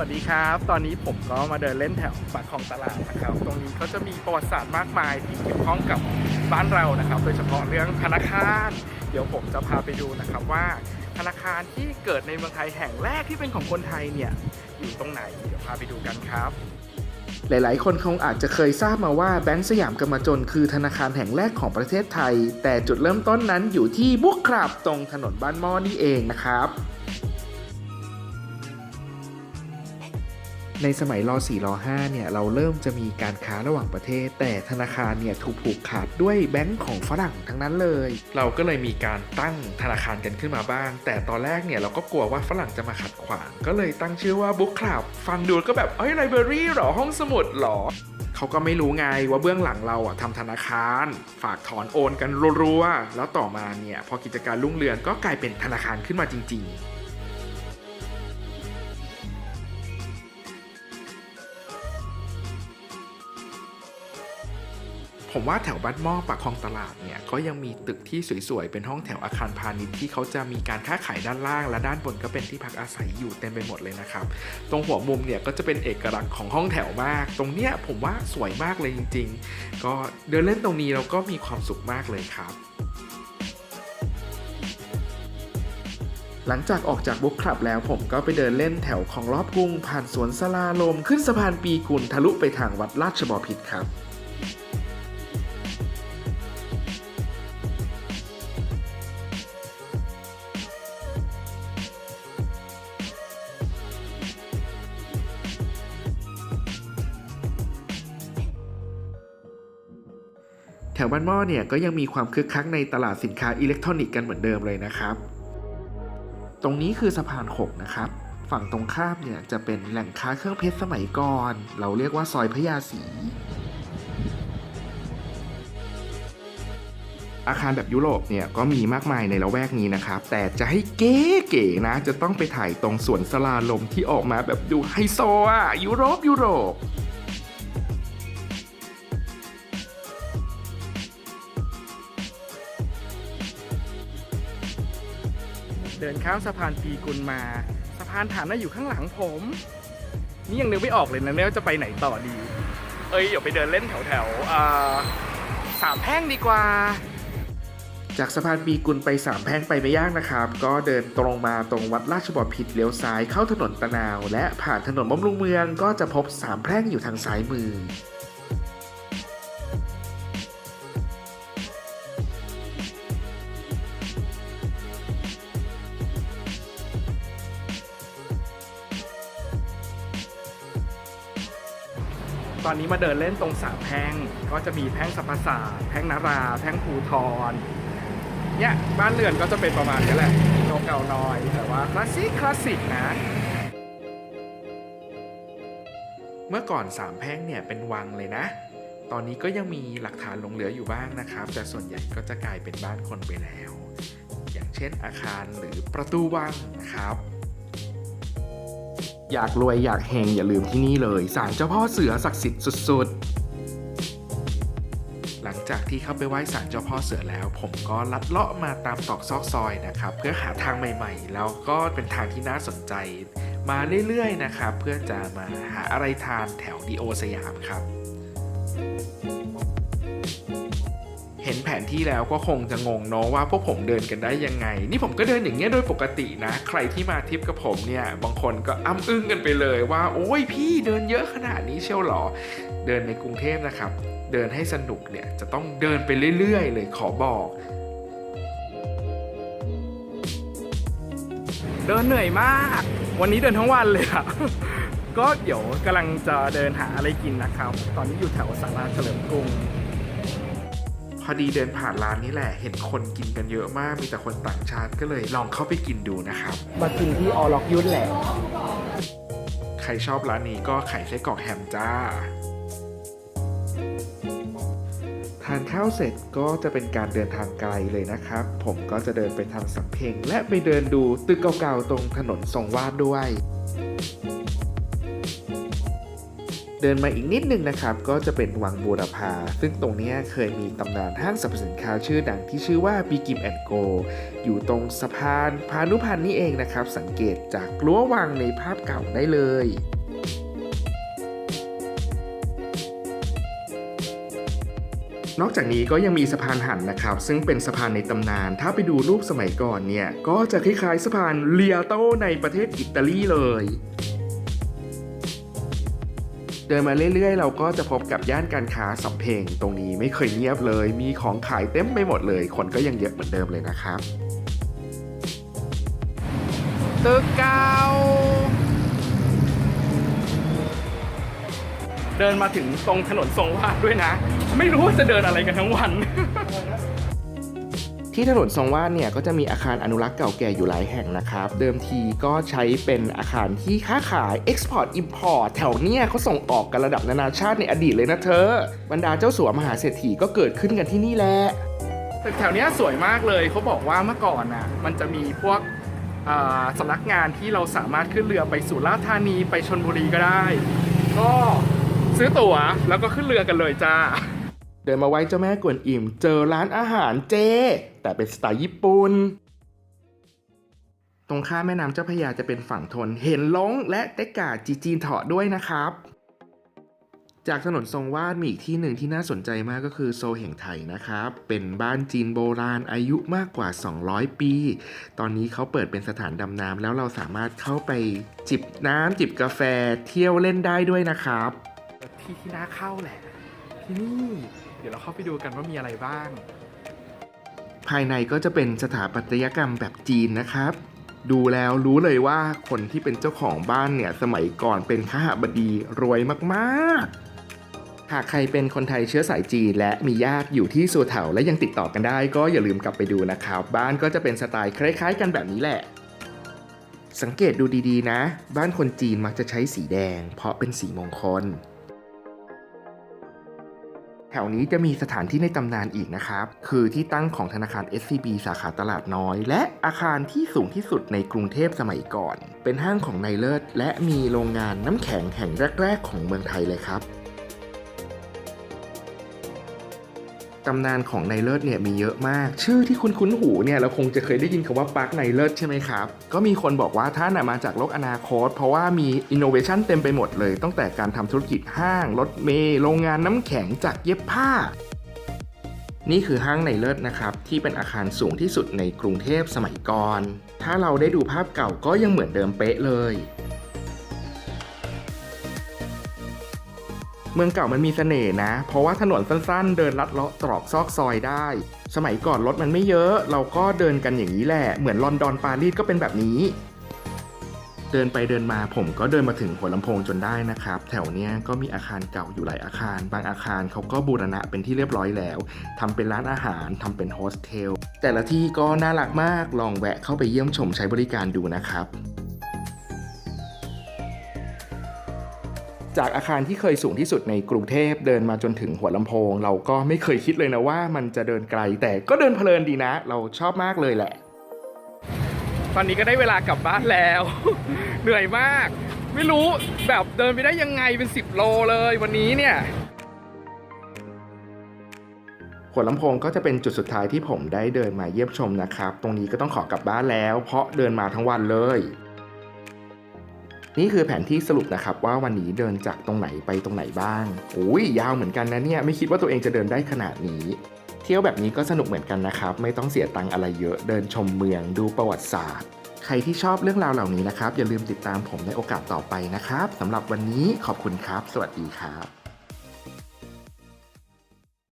วัสดีครับ ตอนนี้ผมก็มาเดินเล่นแถวปากคลองตลาดนะครับ ตรงนี้ก็จะมีประวัติศาสตร์มากมายที่เกี่ยวข้องกับบ้านเรานะครับ โดยเฉพาะเรื่องธนาคาร เดี๋ยวผมจะพาไปดูนะครับว่าธนาคารที่เกิดในเมืองไทยแห่งแรกที่เป็นของคนไทยเนี่ยอยู่ตรงไหน เดี๋ยวพาไปดูกันครับ หลาย ๆ คนคงอาจจะเคยทราบมาว่าแบงก์สยามกรรมจนคือธนาคารแห่งแรกของประเทศไทย แต่จุดเริ่มต้นนั้นอยู่ที่บุกครับตรงถนนบ้านม้อนี่เองนะครับ ในสมัยร .4 ร .5 เนี่ยเราเริ่มจะมีการค้าระหว่างประเทศ แต่ธนาคารเนี่ยถูกผูกขาดด้วยแบงก์ของฝรั่งทั้งนั้นเลย เราก็เลยมีการตั้งธนาคารกันขึ้นมาบ้าง แต่ตอนแรกเนี่ยเราก็กลัวว่าฝรั่งจะมาขัดขวาง ก็เลยตั้งชื่อว่าบุ๊กคลับฟังดูก็แบบเอ้ยไลบรารีหรอห้องสมุดหรอเขาก็ไม่รู้ไงว่าเบื้องหลังเราอะทำธนาคาร ฝากถอนโอนกันรัวๆแล้วต่อมาเนี่ยพอกิจการรุ่งเรืองก็กลายเป็นธนาคารขึ้นมาจริง ๆ ผมว่าแถวบ้านหม้อปากคลองตลาดเนี่ยก็ยังมีตึกที่สวยๆ เป็นห้องแถวอาคารพาณิชย์ที่เขาจะมีการค้าขายด้านล่าง และด้านบนก็เป็นที่พักอาศัยอยู่เต็มไปหมดเลยนะครับ ตรงหัวมุมเนี่ยก็จะเป็นเอกลักษณ์ของห้องแถวมาก ตรงเนี้ยผมว่าสวยมากเลยจริง ๆ ก็เดินเล่นตรงนี้เราก็มีความสุขมากเลยครับหลังจากออกจากบุ๊คคลับแล้วผมก็ไปเดินเล่นแถวของรอบกรุง ผ่านสวนสลาลม ขึ้นสะพานปีกุลทะลุไปทางวัดราชบพิตรครับ ถวบ้านหม้อเนี่ยก็ยังมีความคึกคักในตลาดสินค้าอิเล็กทรอนิกส์กันเหมือนเดิมเลยนะครับ ตรงนี้คือสะพานหกนะครับ ฝั่งตรงข้ามเนี่ยจะเป็นแหล่งค้าเครื่องเพชรสมัยก่อน เราเรียกว่าซอยพญาศรีอาคารแบบยุโรปเนี่ยก็มีมากมายในละแวกนี้นะครับ แต่จะให้เก๋ๆนะ จะต้องไปถ่ายตรงสวนสลาลมที่ออกมาแบบดูไฮโซอะยุโรปยุโรป เดินข้ามสะพานปีกุลมา สะพานฐานน่ะอยู่ข้างหลังผม นี่ยังนึกไม่ออกเลยนะเนี่ยว่าจะไปไหนต่อดี เอ้ยเดี๋ยวไปเดินเล่นแถวแถวๆอ่าสามแพร่งดีกว่า จากสะพานปีกุลไปสามแพร่งไปไม่ยากนะครับ ก็เดินตรงมาตรงวัดราชบพิตรเลี้ยวซ้ายเข้าถนนตะนาว และผ่านถนนบำรุงเมืองก็จะพบสามแพร่งอยู่ทางซ้ายมือ ตอนนี้มาเดินเล่นตรงสามแพงก็จะมีแพงสัมปศาสแพงนารา แพงภูทรเนี่ยบ้านเรือนก็จะเป็นประมาณนี้แหละเก่าน่อย แต่ว่าคลาสสิกคลาสสิกนะ เมื่อก่อนสามแพงเนี่ยเป็นวังเลยนะ ตอนนี้ก็ยังมีหลักฐานหลงเหลืออยู่บ้างนะครับ แต่ส่วนใหญ่ก็จะกลายเป็นบ้านคนไปแล้ว อย่างเช่นอาคารหรือประตูวังนะครับ อยากรวยอยากแหงอย่าลืมที่นี่เลยศาลเจ้าพ่อเสือศักดิ์สิทธิ์สุดๆ หลังจากที่เข้าไปไหว้ศาลเจ้าพ่อเสือแล้ว ผมก็ลัดเลาะมาตามตอกซอกซอยนะครับ เพื่อหาทางใหม่ๆ แล้วก็เป็นทางที่น่าสนใจ มาเรื่อยๆนะครับ เพื่อจะมาหาอะไรทานแถวดีโอสยามครับ เห็นแผนที่แล้วก็คงจะงงเนาะว่าพวกผมเดินกันได้ยังไง นี่ผมก็เดินอย่างเงี้ยโดยปกตินะ ใครที่มาทริปกับผมเนี่ย บางคนก็อ้ำอึ้งกันไปเลยว่า โอ้ยพี่เดินเยอะขนาดนี้เชียวหรอ เดินในกรุงเทพนะครับ เดินให้สนุกเนี่ยจะต้องเดินไปเรื่อยๆ เลยขอบอกเดินเหนื่อยมาก วันนี้เดินทั้งวันเลยอะก็เดี๋ยวกำลังจะเดินหาอะไรกินนะครับ ตอนนี้อยู่แถวสาราเฉลิมกรุง อดีเดินผ่านร้านนี้แหละ เห็นคนกินกันเยอะมาก มีแต่คนต่างชาติก็เลยลองเข้าไปกินดูนะครับ มากินที่ออล็อกยุทธแหละ ใครชอบร้านนี้ก็ไข่ไส้กรอกแฮมจ้า ทานข้าวเสร็จก็จะเป็นการเดินทางไกลเลยนะครับ ผมก็จะเดินไปทางสัมเพ็งและไปเดินดูตึกเก่าๆตรงถนนทรงวาดด้วย เดินมาอีกนิดนึงนะครับ ก็จะเป็นวังบูรพา ซึ่งตรงนี้เคยมีตำนานห้างสรรพสินค้าชื่อดังที่ชื่อว่าบีกิมแอนโกอยู่ตรงสะพานพานุพันธ์นี่เองนะครับ สังเกตจากรั้ววังในภาพเก่าได้เลยนอกจากนี้ก็ยังมีสะพานหันนะครับ ซึ่งเป็นสะพานในตำนาน ถ้าไปดูรูปสมัยก่อนเนี่ย ก็จะคล้ายๆสะพานเลียโตในประเทศอิตาลีเลย เดินมาเรื่อยๆ เราก็จะพบกับย่านการค้าสำเพ็งตรงนี้ไม่เคยเงียบเลย มีของขายเต็มไปหมดเลย คนก็ยังเยอะเหมือนเดิมเลยนะครับตึกเก่าเดินมาถึงตรงถนนทรงวาดด้วยนะ ไม่รู้ว่าจะเดินอะไรกันทั้งวัน ที่ถนนทรงวาดเนี่ยก็จะมีอาคารอนุรักษ์เก่าแก่อยู่หลายแห่งนะครับ เดิมทีก็ใช้เป็นอาคารที่ค้าขาย Export Import แถวเนี้ยเขาส่งออกกันระดับนานาชาติในอดีตเลยนะเธอ บรรดาเจ้าสัวมหาเศรษฐีก็เกิดขึ้นกันที่นี่แหละตึกแถวเนี้ยสวยมากเลยเขาบอกว่าเมื่อก่อนน่ะมันจะมีพวกอ่าสำนักงานที่เราสามารถขึ้นเรือไปสุราษฎร์ธานีไปชนบุรีก็ได้ ก็ซื้อตั๋วแล้วก็ขึ้นเรือกันเลยจ้า เดินมาไว้เจ้าแม่กวนอิมเจอร้านอาหารเจ แต่เป็นสไตล์ญี่ปุ่น ตรงข้ามแม่น้ำเจ้าพระยาจะเป็นฝั่งทน เห็นลงและเต็กกาจีจีนเถาะด้วยนะครับ จากถนนทรงวาดมีอีกที่หนึ่งที่น่าสนใจมากก็คือโซแห่งไทยนะครับ เป็นบ้านจีนโบราณอายุมากกว่า 200 ปี ตอนนี้เขาเปิดเป็นสถานดำน้ำแล้วเราสามารถเข้าไปจิบน้ำจิบกาแฟเที่ยวเล่นได้ด้วยนะครับ ที่ที่น่าเข้าแหละที่นี่ เดี๋ยวเราเข้าไปดูกันว่ามีอะไรบ้าง ภายในก็จะเป็นสถาปัตยกรรมแบบจีนนะครับ ดูแล้วรู้เลยว่าคนที่เป็นเจ้าของบ้านเนี่ยสมัยก่อนเป็นข้าบดีรวยมากๆหากใครเป็นคนไทยเชื้อสายจีนและมีญาติอยู่ที่สัวเถาและยังติดต่อกันได้ ก็อย่าลืมกลับไปดูนะครับ บ้านก็จะเป็นสไตล์คล้ายๆ กันแบบนี้แหละ สังเกตดูดีๆนะ บ้านคนจีนมักจะใช้สีแดง เพราะเป็นสีมงคล แถวนี้จะมีสถานที่ในตำนานอีกนะครับ คือที่ตั้งของธนาคาร SCB สาขาตลาดน้อย และอาคารที่สูงที่สุดในกรุงเทพสมัยก่อน เป็นห้างของนายเลิศและมีโรงงานน้ำแข็งแห่งแรก ๆ ของเมืองไทยเลยครับำนานของไนเลิศเนี่ยมีเยอะมาก ชื่อที่คุณคุ้นหูเนี่ยเราคงจะเคยได้ยินคำว่าปาร์คนเลิศใช่ไหมครับ ก็มีคนบอกว่าท่านมาจากโลกอนาคต เพราะว่ามีอินโนเวชันเต็มไปหมดเลย ตั้งแต่การทำธุรกิจห้าง รถเมล์โรงงานน้ำแข็งจากเย็บผ้านี่คือห้างในเลิศนะครับ ที่เป็นอาคารสูงที่สุดในกรุงเทพสมัยก่อน ถ้าเราได้ดูภาพเก่าก็ยังเหมือนเดิมเป๊ะเลย เมืองเก่ามันมีเสน่ห์นะ เพราะว่าถนนสั้นๆ เดินลัดเลาะตรอกซอกซอยได้ สมัยก่อนรถมันไม่เยอะ เราก็เดินกันอย่างนี้แหละ เหมือนลอนดอนปารีสก็เป็นแบบนี้ เดินไปเดินมาผมก็เดินมาถึงหัวลำโพงจนได้นะครับ แถวเนี้ยก็มีอาคารเก่าอยู่หลายอาคาร บางอาคารเขาก็บูรณะเป็นที่เรียบร้อยแล้วทำเป็นร้านอาหารทำเป็นโฮสเทลแต่ละที่ก็น่ารักมากลองแวะเข้าไปเยี่ยมชมใช้บริการดูนะครับ จากอาคารที่เคยสูงที่สุดในกรุงเทพเดินมาจนถึงหัวลำโพง เราก็ไม่เคยคิดเลยนะว่ามันจะเดินไกล แต่ก็เดินเพลินดีนะ เราชอบมากเลยแหละ ตอนนี้ก็ได้เวลากลับบ้านแล้ว เหนื่อยมาก ไม่รู้แบบเดินไปได้ยังไงเป็น 10 โลเลยวันนี้เนี่ยหัวลำโพงก็จะเป็นจุดสุดท้ายที่ผมได้เดินมาเยี่ยมชมนะครับ ตรงนี้ก็ต้องขอกลับบ้านแล้ว เพราะเดินมาทั้งวันเลย นี่คือแผนที่สรุปนะครับว่าวันนี้เดินจากตรงไหนไปตรงไหนบ้างโอ้ยยาวเหมือนกันนะเนี่ยไม่คิดว่าตัวเองจะเดินได้ขนาดนี้เที่ยวแบบนี้ก็สนุกเหมือนกันนะครับ ไม่ต้องเสียตังค์อะไรเยอะเดินชมเมืองดูประวัติศาสตร์ ใครที่ชอบเรื่องราวเหล่านี้นะครับ อย่าลืมติดตามผมในโอกาสต่อไปนะครับสำหรับวันนี้ขอบคุณครับ สวัสดีครับ